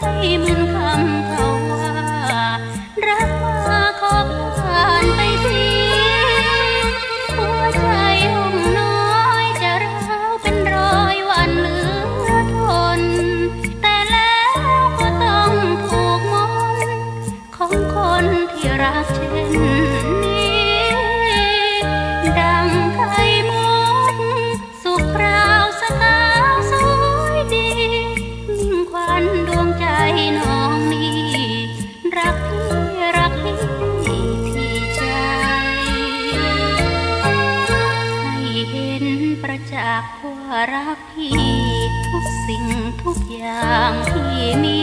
thấy mình thầm thầm จากว่ารักพี่ทุกสิ่งทุกอย่างที่มี